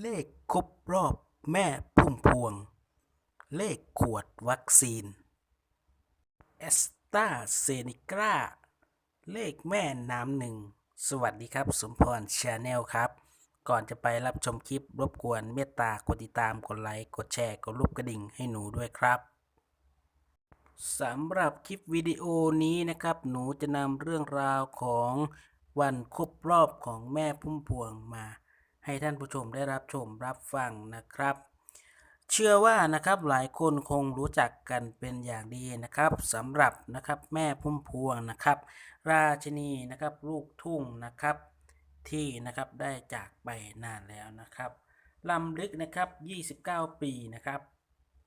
เลขครบรอบแม่พุ่มพวง เลขขวดวัคซีนแอสตาเซเนกาเลขแม่น้ำหนึ่ง สวัสดีครับ สมพรชาแนลครับ ก่อนจะไปรับชมคลิปรบกวนเมตตากดติดตาม กดไลค์ กดแชร์ กดรูปกระดิ่งให้หนูด้วยครับสำหรับคลิปวิดีโอนี้นะครับ หนูจะนำเรื่องราวของวันครบรอบของแม่พุ่มพวงมา ให้ท่านผู้ชมได้รับชมรับฟังนะครับ เชื่อว่านะครับหลายคนคงรู้จักกันเป็นอย่างดีนะครับสำหรับนะครับแม่พุ่มพวงนะครับ ราชินีนะครับลูกทุ่งนะครับที่นะครับได้จากไปนานแล้วนะครับลำลึกนะครับ 29 ปีนะครับ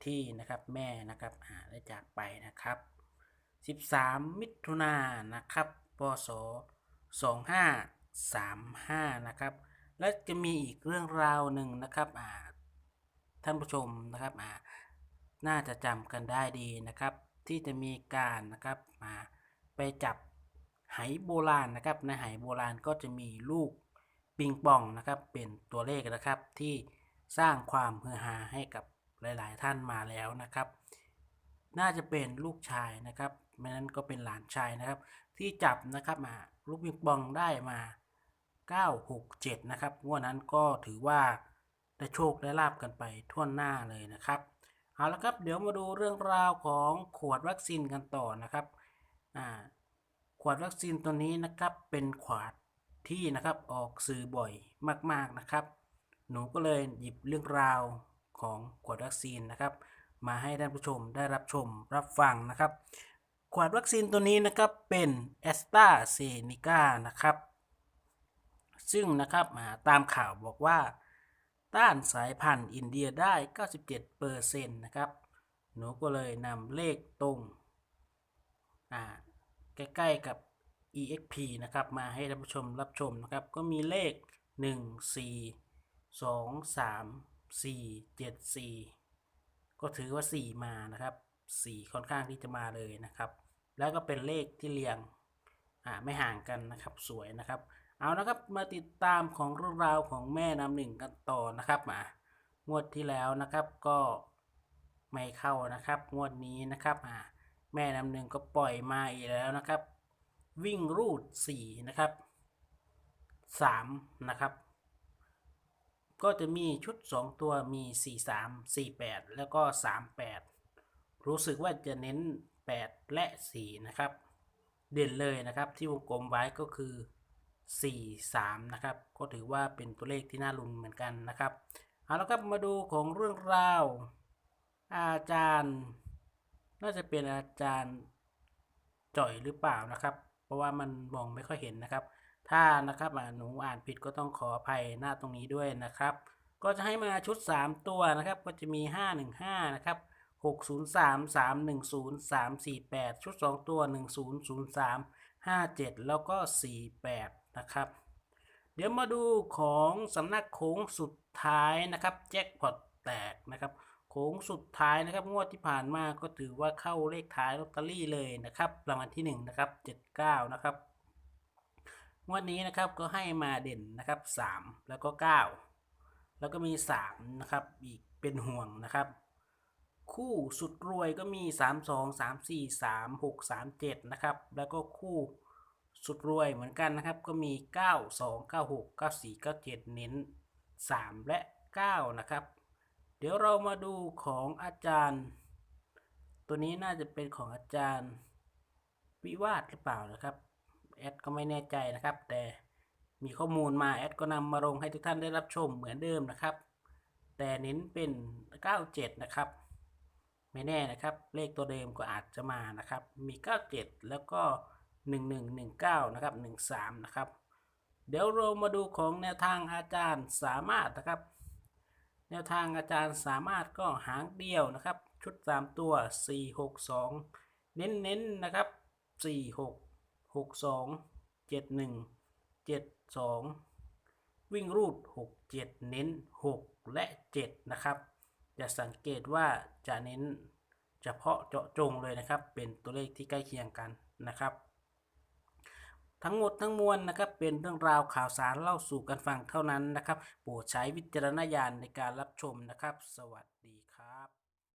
ที่นะครับแม่นะครับอ่าได้จากไปนะครับ 13 มิถุนายนนะครับพศ2535 นะครับ และจะมีอีกเรื่องราวหนึ่งนะครับอ่าท่านผู้ชมนะครับอ่าน่าจะจำกันได้ดีนะครับ ที่จะมีการนะครับมาไปจับไหโบราณนะครับ ในไหโบราณก็จะมีลูกปิงปองนะครับ เป็นตัวเลขนะครับที่สร้างความฮือฮาให้กับหลาย ๆ ท่านมาแล้วนะครับ น่าจะเป็นลูกชายนะครับไม่นั้นก็เป็นหลานชายนะครับ ที่จับนะครับมาลูกปิงปองได้มา 967 นะครับงวดนั้นก็ถือว่าได้โชคได้ลาบกันไปทั่วหน้าเลยนะครับ เอาละครับเดี๋ยวมาดูเรื่องราวของขวดวัคซีนกันต่อนะครับขวดวัคซีนตัวนี้นะครับเป็นขวดที่นะครับออกสื่อบ่อยมากๆนะครับ หนูก็เลยหยิบเรื่องราวของขวดวัคซีนนะครับ มาให้ท่านผู้ชมได้รับชมรับฟังนะครับ ขวดวัคซีนตัวนี้นะครับเป็นแอสตราเซเนกานะครับ ซึ่งนะครับาตามข่าวบอกว่า ต้านสายพันธุ์อินเดียได้ 97%นะครับ หนูก็เลยนำเลขตรงใกล้ๆกับ EXP นะครับมาให้ท่านผู้ชมรับชมนะครับ ก็มีเลข 1 4 2 3 4 7 4 ก็ถือว่า 4 มานะครับ 4 ค่อนข้างที่จะมาเลยนะครับ แล้วก็เป็นเลขที่เรียง อ่า ไม่ห่างกันนะครับ สวยนะครับ เอานะครับมาติดตามของเรื่องราวของแม่น้ำหนึ่งกันต่อนะครับมางวดที่แล้วนะครับก็ไม่เข้านะครับ งวดนี้นะครับอ่าแม่น้ำหนึ่งก็ปล่อยมาอีกแล้วนะครับ วิ่งรูดสี่นะครับสามนะครับ ก็จะมีชุด2ตัวมี4 3 4 8แปดแล้วก็3 8รู้สึกว่าจะเน้น8และ4นะครับ เด่นเลยนะครับที่วงกลมไว้ก็คือ 4 3 นะครับ ก็ถือว่าเป็นตัวเลขที่น่าลุ้นเหมือนกันนะครับ เอาละครับมาดูของเรื่องราว อาจารย์ น่าจะเป็นอาจารย์จ่อยหรือเปล่านะครับ เพราะว่ามันมองไม่ค่อยเห็นนะครับ ถ้านะครับหนูอ่านผิดก็ต้องขออภัยหน้าตรงนี้ด้วยนะครับ ก็จะให้มาชุด 3 ตัวนะครับ ก็จะมี 515 นะครับ 603 310 348 ชุด 2 ตัว 1003 57 แล้วก็ 48 นะครับ เดี๋ยวมาดูของสำนักโค้งสุดท้ายนะครับแจ็คพอตแตกนะครับโค้งสุดท้ายนะครับ งวดที่ผ่านมาก็ถือว่าเข้าเลขท้ายลอตเตอรี่เลยนะครับรางวัลที่1นะครับ79นะครับงวดนี้นะครับก็ให้มาเด่นนะครับ 3 แล้วก็ 9 แล้วก็มี3นะครับอีกเป็นห่วงนะครับคู่สุดรวยก็มี 3 2 3 4 3 6 3 7 นะครับ แล้วก็คู่ สุดรวยเหมือนกันนะครับ ก็มี 9 2 9 6 9 4 9 7 เน้น 3 และ 9 นะครับ เดี๋ยวเรามาดูของอาจารย์ ตัวนี้น่าจะเป็นของอาจารย์วิวาทหรือเปล่านะครับแอดก็ไม่แน่ใจนะครับ แต่มีข้อมูลมาแอดก็นำมาลงให้ทุกท่านได้รับชมเหมือนเดิมนะครับ แต่เน้นเป็น 97 นะครับ ไม่แน่นะครับ เลขตัวเดิมก็อาจจะมานะครับ มี 97 แล้วก็ 1119 นะครับ 13 นะครับ เดี๋ยวเรามาดูของแนวทางอาจารย์สามารถนะครับ แนวทางอาจารย์สามารถก็หางเดียวนะครับ ชุด 3 ตัว 4 6 2 เน้นๆนนะครับ 4 6 6 2 7 1 7 2 วิ่งรูด 6 7 เน้น 6 และ 7 นะครับจะสังเกตว่าจะเน้นเฉพาะเจาะจงเลยนะครับ เป็นตัวเลขที่ใกล้เคียงกันนะครับ ทั้งหมดทั้งมวลนะครับเป็นเรื่องราวข่าวสารเล่าสู่กันฟังเท่านั้นนะครับโปรดใช้วิจารณญาณในการรับชมนะครับ สวัสดี